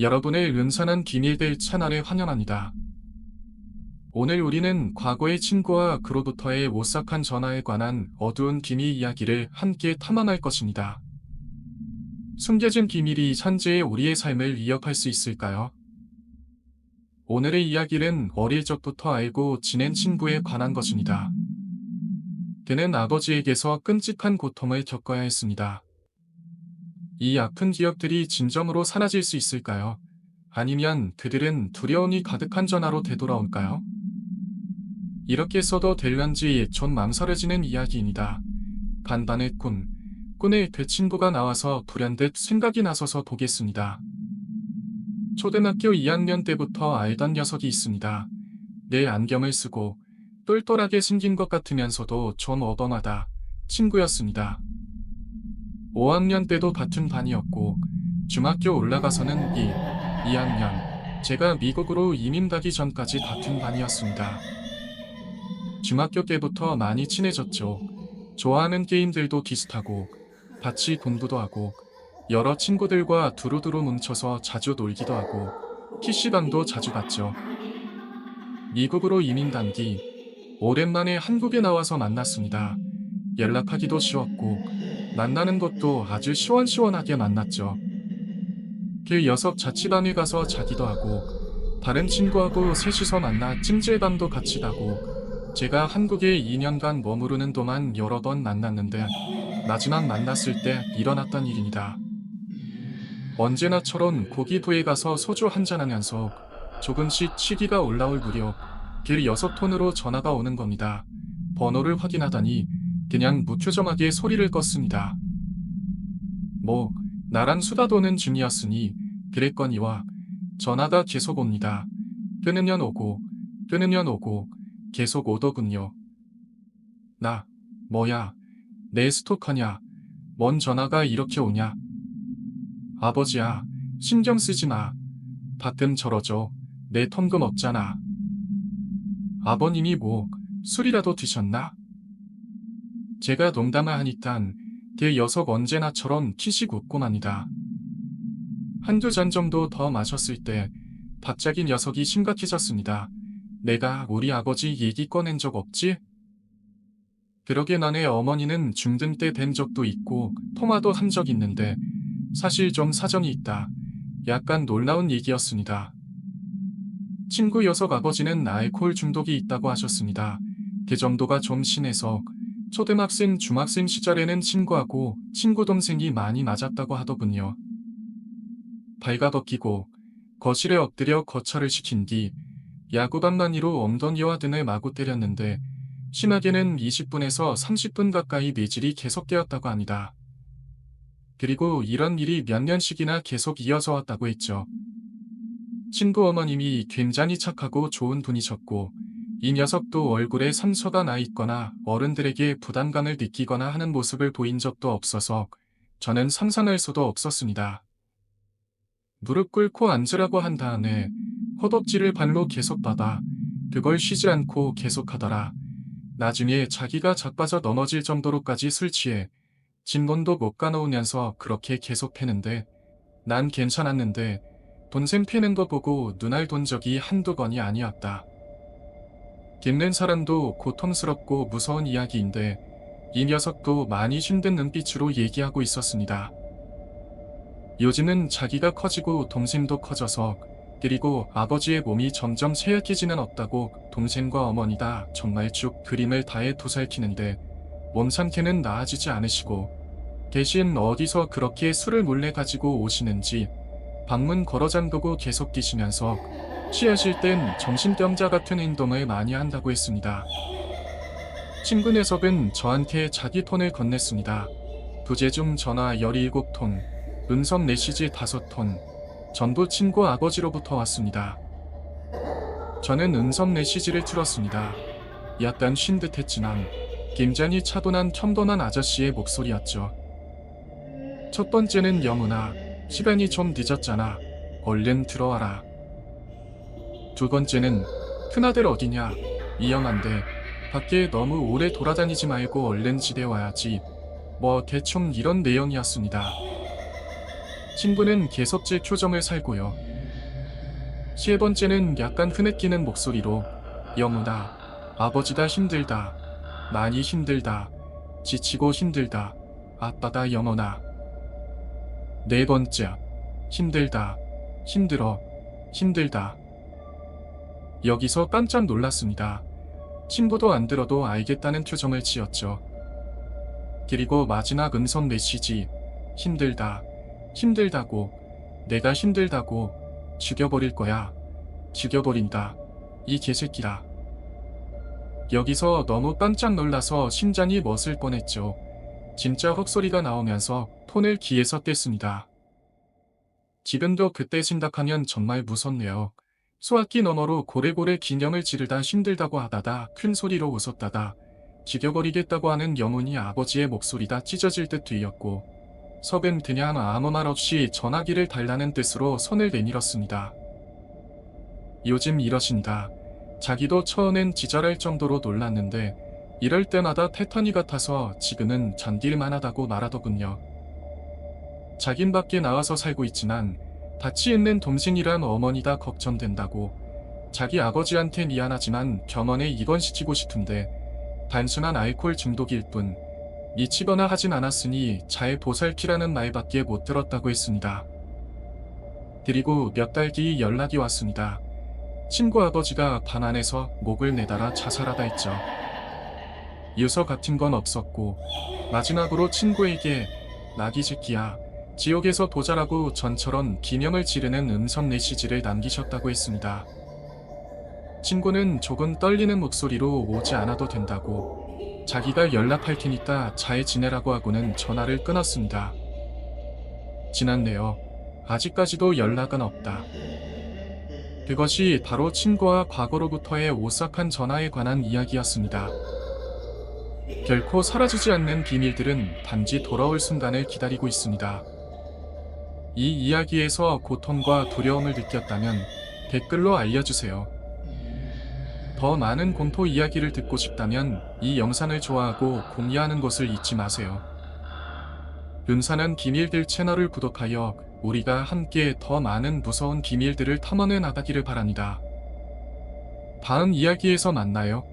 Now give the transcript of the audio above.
여러분의 은선한 기밀들 채널에 환영합니다. 오늘 우리는 과거의 친구와 그로부터의 오싹한 전화에 관한 어두운 기밀 이야기를 함께 탐험할 것입니다. 숨겨진 비밀이 현재의 우리의 삶을 위협할 수 있을까요? 오늘의 이야기는 어릴 적부터 알고 지낸 친구에 관한 것입니다. 그는 아버지에게서 끔찍한 고통을 겪어야 했습니다. 이 아픈 기억들이 진정으로 사라질 수 있을까요? 아니면 그들은 두려움이 가득한 전화로 되돌아올까요? 이렇게 써도 될런지 좀 망설여지는 이야기입니다. 꾼, 꾼의 그 친구가 나와서 불현듯 생각이 나서서 보겠습니다. 초등학교 2학년 때부터 알던 녀석이 있습니다. 내 안경을 쓰고 똘똘하게 생긴 것 같으면서도 좀 어벙하다 친구였습니다. 5학년 때도 같은 반이었고 중학교 올라가서는 1, 2학년 제가 미국으로 이민 가기 전까지 같은 반이었습니다. 중학교 때부터 많이 친해졌죠. 좋아하는 게임들도 비슷하고 같이 공부도 하고 여러 친구들과 두루두루 뭉쳐서 자주 놀기도 하고 PC방도 자주 갔죠. 미국으로 이민 간뒤 오랜만에 한국에 나와서 만났습니다. 연락하기도 쉬웠고 만나는 것도 아주 시원시원하게 만났죠. 그 녀석 자취방에 가서 자기도 하고 다른 친구하고 셋이서 만나 찜질방도 같이 가고 제가 한국에 2년간 머무르는 동안 여러 번 만났는데 마지막 만났을 때 일어났던 일입니다. 언제나처럼 고기부에 가서 소주 한잔하면서 조금씩 취기가 올라올 무렵 길 여섯 톤으로 전화가 오는 겁니다. 번호를 확인하다니 그냥 무표정하게 소리를 껐습니다. 뭐 나랑 수다 도는 중이었으니 그랬거니와 전화가 계속 옵니다. 끊으면 오고 끊으면 오고 계속 오더군요. 나 뭐야 내 스토커냐 뭔 전화가 이렇게 오냐 아버지야 신경 쓰지 마 가끔 저러죠 내 통금 없잖아 아버님이 뭐 술이라도 드셨나? 제가 농담을 하니깐 그 녀석 언제나처럼 키식 웃고 만이다. 한두 잔 정도 더 마셨을 때 갑자기 녀석이 심각해졌습니다. 내가 우리 아버지 얘기 꺼낸 적 없지? 그러게 나네 어머니는 중등 때 된 적도 있고 통화도 한 적 있는데 사실 좀 사정이 있다. 약간 놀라운 얘기였습니다. 친구 녀석 아버지는 알코올 중독이 있다고 하셨습니다. 그 정도가 좀 심해서 초등학생, 중학생 시절에는 친구하고 친구 동생이 많이 맞았다고 하더군요. 발가벗기고 거실에 엎드려 거처를 시킨 뒤 야구방망이로 엉덩이와 등을 마구 때렸는데 심하게는 20분에서 30분 가까이 매질이 계속되었다고 합니다. 그리고 이런 일이 몇 년씩이나 계속 이어져 왔다고 했죠. 친구 어머님이 굉장히 착하고 좋은 분이셨고 이 녀석도 얼굴에 상처가 나 있거나 어른들에게 부담감을 느끼거나 하는 모습을 보인 적도 없어서 저는 상상할 수도 없었습니다. 무릎 꿇고 앉으라고 한 다음에 허벅지를 발로 계속 받아 그걸 쉬지 않고 계속하더라. 나중에 자기가 자빠져 넘어질 정도로까지 술 취해 진본도 못 가놓으면서 그렇게 계속 패는데 난 괜찮았는데 동생 패는 거 보고 눈알 돈 적이 한두 번이 아니었다. 깁는 사람도 고통스럽고 무서운 이야기인데 이 녀석도 많이 힘든 눈빛으로 얘기하고 있었습니다. 요즘은 자기가 커지고 동생도 커져서 그리고 아버지의 몸이 점점 쇠약해지는 없다고 동생과 어머니다 정말 쭉 그림을 다해 도살키는데 몸 상태는 나아지지 않으시고 대신 어디서 그렇게 술을 몰래 가지고 오시는지 방문 걸어 잠그고 계속 뛰시면서 취하실 땐 정신병자 같은 행동을 많이 한다고 했습니다. 친구 녀석은 저한테 자기 톤을 건넸습니다. 부재 중 전화 17통, 음성 메시지 5톤, 전부 친구 아버지로부터 왔습니다. 저는 음성 메시지를 틀었습니다. 약간 쉰 듯 했지만 굉장히 차분한 첨돈한 아저씨의 목소리였죠. 첫 번째는 영훈아, 시간이 좀 늦었잖아. 얼른 들어와라. 두 번째는 큰아들 어디냐? 이영한데 밖에 너무 오래 돌아다니지 말고 얼른 집에 와야지. 뭐 대충 이런 내용이었습니다. 친구는 계속 제 표정을 살고요. 세 번째는 약간 흐느끼는 목소리로 영훈아, 아버지다 힘들다. 많이 힘들다. 지치고 힘들다. 아빠다 영원아. 네 번째, 힘들다. 힘들어. 힘들다. 여기서 깜짝 놀랐습니다. 친구도 안 들어도 알겠다는 표정을 지었죠. 그리고 마지막 음성 메시지. 힘들다. 힘들다고. 내가 힘들다고. 죽여버릴 거야. 죽여버린다. 이 개새끼라. 여기서 너무 깜짝 놀라서 심장이 멎을 뻔했죠. 진짜 헛소리가 나오면서 폰을 귀에서 뗐습니다. 지금도 그때 생각하면 정말 무섭네요. 소화기 너머로 고래고래 기념을 지르다 힘들다고 하다다 큰 소리로 웃었다다 죽여버리겠다고 하는 영훈이 아버지의 목소리다 찢어질 듯 들렸고 섭은 그냥 아무 말 없이 전화기를 달라는 뜻으로 손을 내밀었습니다. 요즘 이러신다. 자기도 처음엔 지절할 정도로 놀랐는데 이럴 때마다 테타니 같아서 지금은 잔딜만 하다고 말하더군요. 자긴 밖에 나와서 살고 있지만 같이 있는 동생이란 어머니다 걱정된다고 자기 아버지한테 미안하지만 병원에 입원시키고 싶은데 단순한 알코올 중독일 뿐 미치거나 하진 않았으니 잘 보살피라는 말밖에 못 들었다고 했습니다. 그리고 몇 달 뒤 연락이 왔습니다. 친구 아버지가 방 안에서 목을 내달아 자살하다 했죠. 유서 같은 건 없었고 마지막으로 친구에게 나기 새끼야 지옥에서 도자라고 전처럼 기념을 지르는 음성 메시지를 남기셨다고 했습니다. 친구는 조금 떨리는 목소리로 오지 않아도 된다고 자기가 연락할 테니까 잘 지내라고 하고는 전화를 끊었습니다. 지났네요. 아직까지도 연락은 없다. 그것이 바로 친구와 과거로부터의 오싹한 전화에 관한 이야기였습니다. 결코 사라지지 않는 비밀들은 단지 돌아올 순간을 기다리고 있습니다. 이 이야기에서 고통과 두려움을 느꼈다면 댓글로 알려주세요. 더 많은 공포 이야기를 듣고 싶다면 이 영상을 좋아하고 공유하는 것을 잊지 마세요. 윤사는 비밀들 채널을 구독하여 우리가 함께 더 많은 무서운 비밀들을 탐험해 나가기를 바랍니다. 다음 이야기에서 만나요.